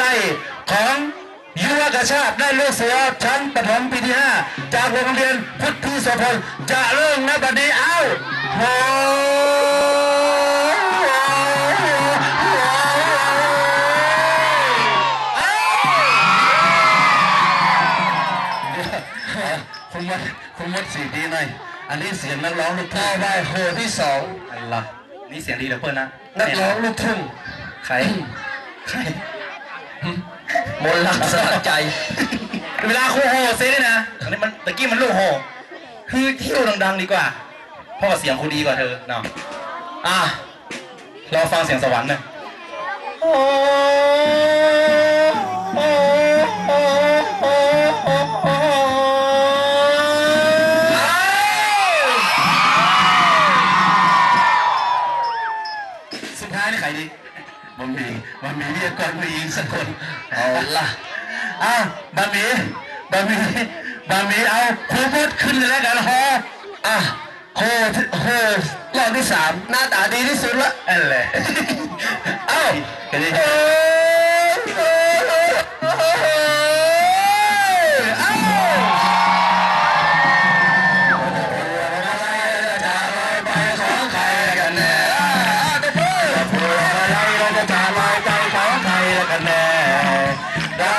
ได้ของยุวกชาติได้ลูกเสือชั้นประถมปีที่5จากโรงเรียนพุทธิโสพลจะเริ่มณบัดนี้เอ้าโหคุณมดคุณมดสีดีหน่อยอันนี้เสียงนักร้องลูกทุ่งได้โหที่สองอะไรล่ะนี่เสียงดีเหลือเพื่อนนะนักร้องลูกทุ่งใครใคร มนต์รักสลักใจเวลาครูโฮเซ่ด้วยนะอันนี้มันตะกี้มันลูกโฮคือเที่ยวดังๆดีกว่าเพราะว่าเสียงครูดีกว่าเธอเนาะอะเราฟังเสียงสวรรค์หน่อยโอ้โอ้โอ้โอ้โอ้โอ้สุดท้ายนี่ใครดี บะหมี่บะหมี่เรียกก่อนผู้หญิงสักคนเอาละอ้าวบะหมี่บะหมี่บะหมี่เอาครูพูดขึ้นเลยแล้วกันฮออะโฮโฮรอบที่สามหน้าตาดีที่สุดละอันแหละเอ้าเห็นไหมเอ้ย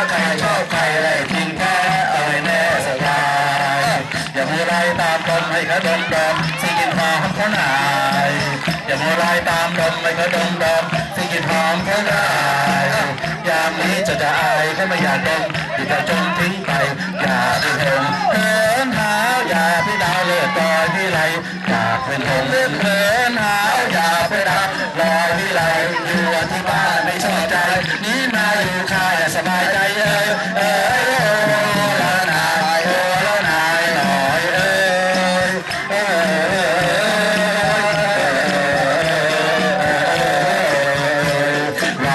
ใครชอบใครเลยทิ้งแค่เอ่ยแน่สบายอย่ามัวไรตามลมให้เขาดมดมสิ่งกินหอมเขาหนายอย่ามัวไรตามลมให้เขาดมดมสิ่งกินหอมเขาหนายยามนี้จะจะอายเขาไม่อยากดมที่จะจมทิ้งไปอย่าไปหงเหินหาวอย่าไปดาวเลือดลอยพี่ไหลอยากเป็นหงเลือดเหินหาวอย่าไปดาวลอยพี่ไหลอยู่ที่บ้าน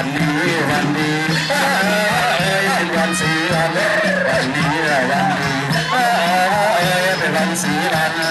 วันนี้วันดีเป็นวันสีวันวันนี้วันดีเอ้ยเป็นวันสีวัน